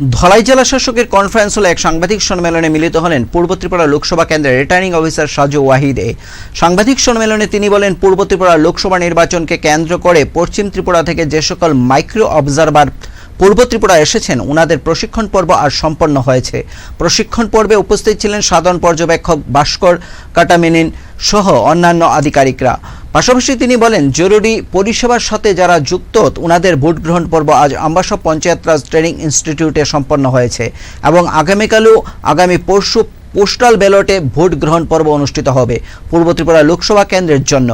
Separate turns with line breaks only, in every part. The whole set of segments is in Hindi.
ধলাই জেলা শাসকের কনফারেন্স হলে এক সাংবাদিক সম্মেলনে মিলিত হলেন পূর্ব ত্রিপুরা লোকসভা কেন্দ্রের রিটার্নিং অফিসার সাজু ওয়াহিদে। সাংবাদিক সম্মেলনে তিনি বলেন, পূর্ব ত্রিপুরা লোকসভা নির্বাচনকে কেন্দ্র করে পশ্চিম ত্রিপুরা থেকে যে সকল মাইক্রো অবজারভার পূর্ব ত্রিপুরা এসেছেন ওনাদের প্রশিক্ষণ পর্ব আর সম্পন্ন হয়েছে। প্রশিক্ষণ পর্বে উপস্থিত ছিলেন সাধারণ পর্যবেক্ষক ভাস্কর কাটামিনিন সহ অন্যান্য আধিকারিকরা। পাশাপাশি তিনি বলেন জরুরি পরিষেবার সাথে যারা যুক্ত ওনাদের ভোট গ্রহণ পর্ব আজ আম্বাসা পঞ্চায়েত রাজ ট্রেনিং ইনস্টিটিউটে সম্পন্ন হয়েছে এবং আগামীকালও আগামী পরশু পোস্টাল ব্যালটে ভোট গ্রহণ পর্ব অনুষ্ঠিত হবে পূর্ব ত্রিপুরা লোকসভা কেন্দ্রের জন্য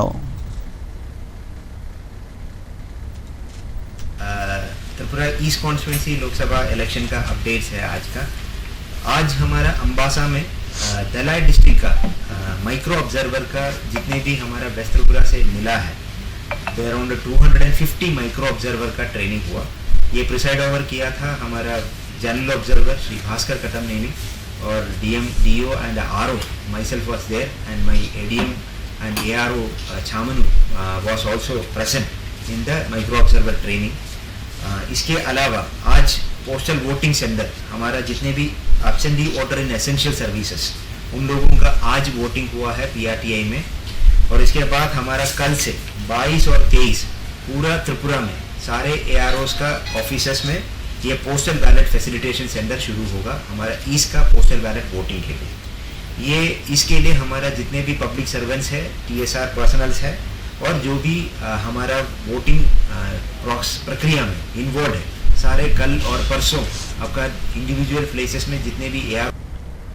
Tripura east constituency Lok Sabha election का अपडेट्स है आज का आज हमारा अम्बासा में दलाई डिस्ट्रिक्ट का माइक्रो ऑब्जर्वर का जितने भी हमारा वेस्ट से मिला है तो अराउंड 250 माइक्रो ऑब्जर्वर का ट्रेनिंग हुआ। ये प्रिसाइड ओवर किया था हमारा general observer Shri Bhaskar Kattamaneni और DM DO and RO myself was there and my ADM and A R O Chhamnu was also present in the micro observer training इसके अलावा आज पोस्टल वोटिंग सेंटर हमारा जितने भी absentee voter in essential services उन लोगों का आज वोटिंग हुआ है पीआरटीआई में। और इसके बाद हमारा कल से 22 और 23 पूरा त्रिपुरा में सारे ए का ऑफिसर्स में ये पोस्टल बैलेट फैसिलिटेशन सेंटर शुरू होगा हमारा ईस्ट का पोस्टल बैलेट वोटिंग के लिए। ये इसके लिए हमारा जितने भी पब्लिक सर्वेंट्स है टीएसआर पर्सनल्स है और जो भी अ, हमारा वोटिंग प्रक्रिया में इन्वॉल्व है सारे कल और परसों आपका इंडिविजुअल प्लेसेस में जितने भी ए